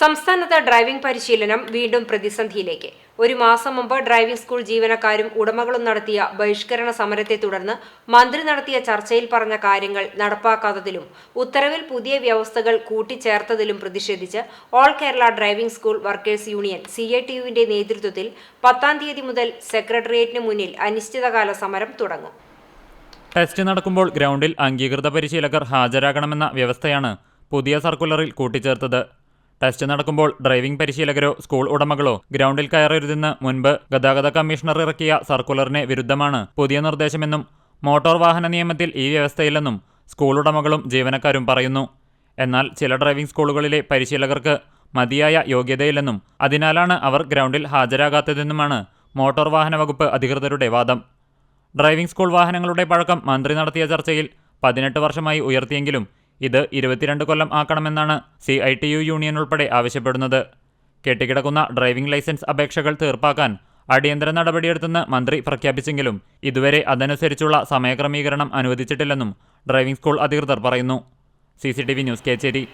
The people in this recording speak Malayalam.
സംസ്ഥാനത്ത് ഡ്രൈവിംഗ് പരിശീലനം വീണ്ടും പ്രതിസന്ധിയിലേക്ക്. ഒരു മാസം മുമ്പ് ഡ്രൈവിംഗ് സ്കൂൾ ജീവനക്കാരും ഉടമകളും നടത്തിയ ബഹിഷ്കരണ സമരത്തെ തുടർന്ന് മന്ത്രി നടത്തിയ ചർച്ചയിൽ പറഞ്ഞ കാര്യങ്ങൾ നടപ്പാക്കാത്തതിലും ഉത്തരവിൽ പുതിയ വ്യവസ്ഥകൾ കൂട്ടിച്ചേർത്തതിലും പ്രതിഷേധിച്ച് all Kerala driving school workers union C I T യുവിന്റെ നേതൃത്വത്തിൽ പത്താം തീയതി മുതൽ സെക്രട്ടേറിയറ്റിന് മുന്നിൽ അനിശ്ചിതകാല സമരം തുടങ്ങും. ടെസ്റ്റ് നടക്കുമ്പോൾ ഗ്രൗണ്ടിൽ അംഗീകൃത പരിശീലകർ ഹാജരാകണമെന്ന വ്യവസ്ഥയാണ് പുതിയ സർക്കുലറിൽ കൂട്ടിച്ചേർത്തത്. ടെസ്റ്റ് നടക്കുമ്പോൾ ഡ്രൈവിംഗ് പരിശീലകരോ സ്കൂൾ ഉടമകളോ ഗ്രൗണ്ടിൽ കയറരുതെന്ന് മുൻപ് ഗതാഗത കമ്മീഷണർ ഇറക്കിയ സർക്കുലറിന് വിരുദ്ധമാണ്. പുതിയ നിർദ്ദേശമെന്നും മോട്ടോർ വാഹന നിയമത്തിൽ ഈ വ്യവസ്ഥയില്ലെന്നും സ്കൂൾ ഉടമകളും ജീവനക്കാരും പറയുന്നു. എന്നാൽ ചില ഡ്രൈവിംഗ് സ്കൂളുകളിലെ പരിശീലകർക്ക് മതിയായ യോഗ്യതയില്ലെന്നും അതിനാലാണ് അവർ ഗ്രൗണ്ടിൽ ഹാജരാകാത്തതെന്നുമാണ് മോട്ടോർ വാഹന വകുപ്പ് അധികൃതരുടെ വാദം. ഡ്രൈവിംഗ് സ്കൂൾ വാഹനങ്ങളുടെ പഴക്കം മന്ത്രി നടത്തിയ ചർച്ചയിൽ പതിനെട്ട് വർഷമായി ഉയർത്തിയെങ്കിലും ഇത് ഇരുപത്തിരണ്ട് കൊല്ലം ആക്കണമെന്നാണ് C I T U union ഉൾപ്പെടെ ആവശ്യപ്പെടുന്നത്. കെട്ടിക്കിടക്കുന്ന ഡ്രൈവിംഗ് ലൈസൻസ് അപേക്ഷകൾ തീർപ്പാക്കാൻ അടിയന്തര നടപടിയെടുത്തെന്ന് മന്ത്രി പ്രഖ്യാപിച്ചെങ്കിലും ഇതുവരെ അതനുസരിച്ചുള്ള സമയക്രമീകരണം അനുവദിച്ചിട്ടില്ലെന്നും ഡ്രൈവിംഗ് സ്കൂൾ അധികൃതർ പറയുന്നു. C news Kechery.